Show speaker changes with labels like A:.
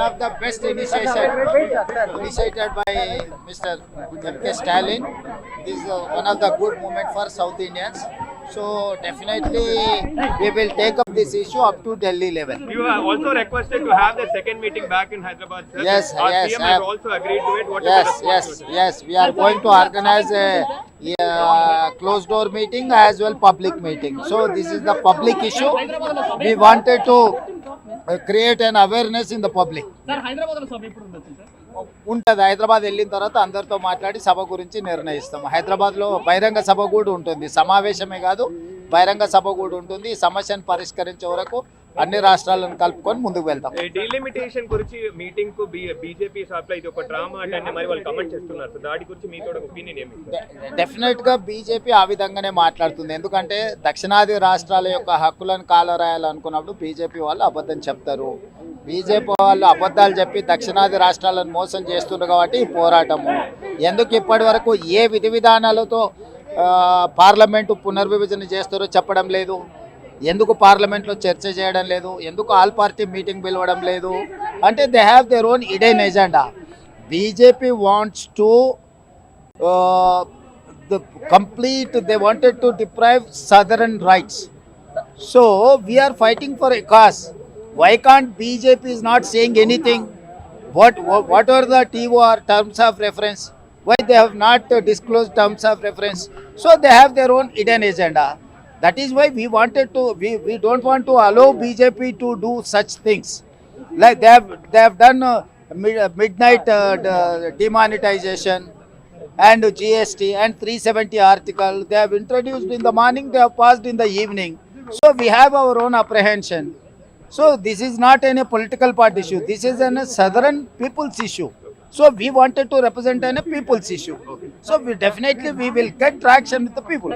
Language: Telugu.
A: one of the best initiation initiated by Mr. M.K. Stalin. This is one of the good moment for South Indians. So definitely we will take up this issue up to Delhi level.
B: You are also requested to have the second meeting back in Hyderabad. Sir.
A: Yes,
B: Our
A: yes,
B: has
A: have-
B: also agreed to it. What
A: Yes, yes, yes. We are going to organize a, uh closed door meeting as well public meeting. So this is the public issue. We wanted to
C: హైదరాబాద్లో సభ ఎప్పుడు ఉండొచ్చు సార్?
A: ఉంటుంది. హైదరాబాద్ వెళ్ళిన తర్వాత అందరితో మాట్లాడి సభ గురించి నిర్ణయిస్తాం హైదరాబాద్లో బహిరంగ సభ కూడా ఉంటుంది. సమావేశమే కాదు బహిరంగ సభ కూడా ఉంటుంది. ఈ సమస్యను పరిష్కరించే వరకు అన్ని రాష్ట్రాలను కలుపుకొని ముందుకు వెళ్తాం.
B: డీలిమిటేషన్ గురించి మీటింగ్కు బీజేపీ ఇది ఒక డ్రామా అంటే మరి వాళ్ళు కమెంట్ చేస్తున్నారు. దాని గురించి ఒపీనియన్ ఏమి?
A: డెఫినెట్గా బీజేపీ ఆ విధంగానే మాట్లాడుతుంది. ఎందుకంటే దక్షిణాది రాష్ట్రాల యొక్క హక్కులను కాలరాయాలనుకున్నప్పుడు బీజేపీ వాళ్ళు అబద్ధం చెప్తారు. బీజేపీ వాళ్ళు అబద్ధాలు చెప్పి దక్షిణాది రాష్ట్రాలను మోసం చేస్తున్నారు కాబట్టి ఈ పోరాటము. ఎందుకు ఇప్పటి వరకు ఏ విధి విధానాలతో పార్లమెంటు పునర్విభజన చేస్తారో చెప్పడం లేదు. ఎందుకు పార్లమెంట్లో చర్చ చేయడం లేదు? ఎందుకు ఆల్ పార్టీ మీటింగ్ పిలవడం లేదు? అంటే they have their own hidden agenda BJP wants to complete they wanted to deprive southern rights so we're fighting for because why can't BJP is not saying anything what what are the TOR terms of reference why they have not disclose terms of reference so they have their own hidden agenda that is why we wanted to we, we don't want to allow bjp to do such things. Like they have they have done uh, mid, midnight uh, d- demonetization and GST and 370 article. They have introduced in the morning they have passed in the evening. So we have our own apprehension. So this is not any political party issue. This is a southern people's issue. So we wanted to represent a people's issue. So we definitely we will get traction with the people